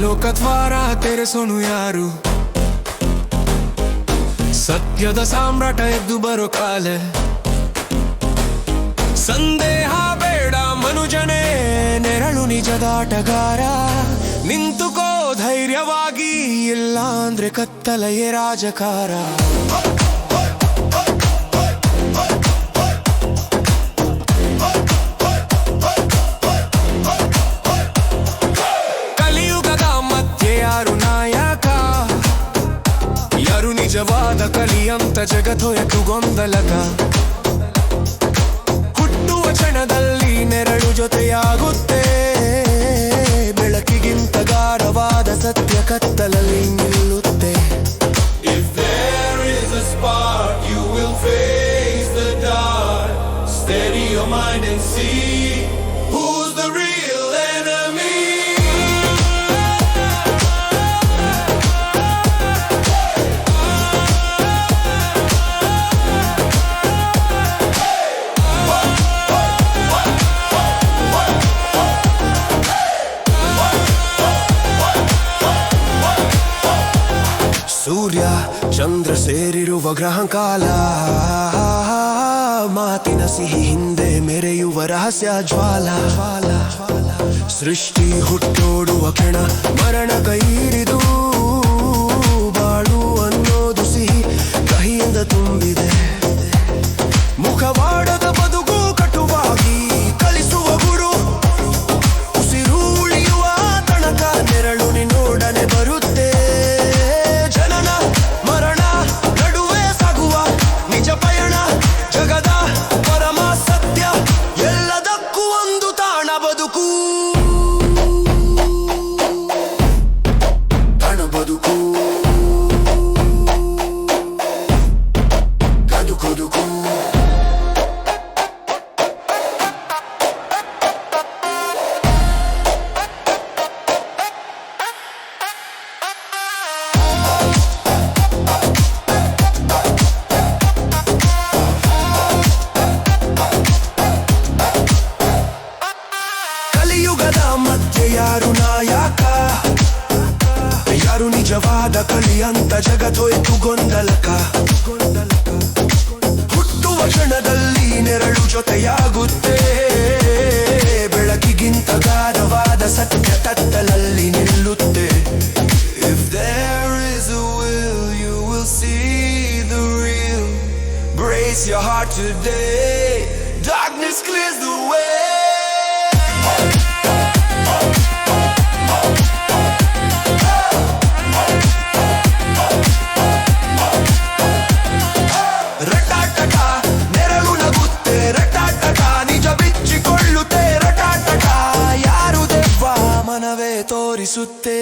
ಲೋಕದ್ವಾರ ತೆರೆಸೋನು ಯಾರು? ಸತ್ಯದ ಸಾಮ್ರಾಟ ಎದ್ದು ಬರೋ ಕಾಲೆ. ಸಂದೇಹ ಬೇಡ ಮನುಜನೇ, ನೆರಳು ನಿಜದ ಆಟಗಾರ. ನಿಂತುಕೋ ಧೈರ್ಯವಾಗಿ ಇಲ್ಲ ಅಂದ್ರೆ ಕತ್ತಲೆಯೇ ರಾಜಕಾರ. ನಿಜವಾದ ಕಲಿಯಂತ ಜಗತ್ತೊಯಕು ಗೊಂದಲಕ ಹುಟ್ಟುವ ಕ್ಷಣದಲ್ಲಿ ನೆರಳು ಜೊತೆಯಾಗುತ್ತೆ ಸೂರ್ಯ, ಚಂದ್ರ ಸೇರಿರುವ ಗ್ರಹಕಾಲ. ಮಾತಿನ ಸಿಹಿ ಹಿಂದೆ ಮೆರೆಯುವ ರಹಸ್ಯ ಜ್ವಾಲ. ಸೃಷ್ಟಿ ಹುಟ್ಟೋಡುವ ಕ್ಷಣ ಮರಣ ಕೈರಿದು ಯಾರು ನಾಯಕ? ಯಾರು ನಿಜವಾದ ಕಲಿಯಂತ ಜಗತ್ತೊಯ್ತು ಗೊಂದಲಕ? ಹುಟ್ಟುವ ಕ್ಷಣದಲ್ಲಿ ನೆರಳು ಜೊತೆಯಾಗುತ್ತೆ. ಬೆಳಕಿಗಿಂತ ಗಾರವಾದ ಸತ್ಯ ತತ್ತಲಲ್ಲಿ ನಿಲ್ಲುತ್ತೆ. If there is a will, you will see the your heart today. ತೋರಿಸುತ್ತೆ?